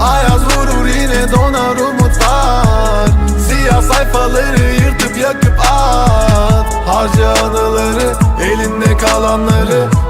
Ayaz vurur yine donar umutlar. Siyah sayfaları yırtıp yakıp at. Harca anıları elinde kalanları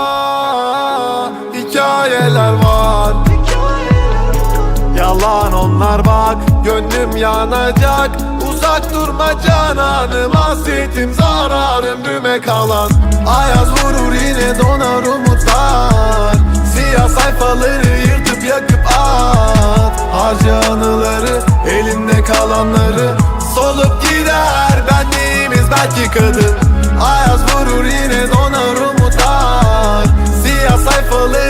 Yalan onlar bak Gönlüm yanacak. Uzak durma cananım Hasretim zarar ömrüme kalan. Ayaz vurur yine donar umutlar. Siyah sayfaları yırtıp yakıp at. Harca anıları elinde kalanları. Solup gider benliğimiz belki kadın Ayaz vurur yine donar umutlar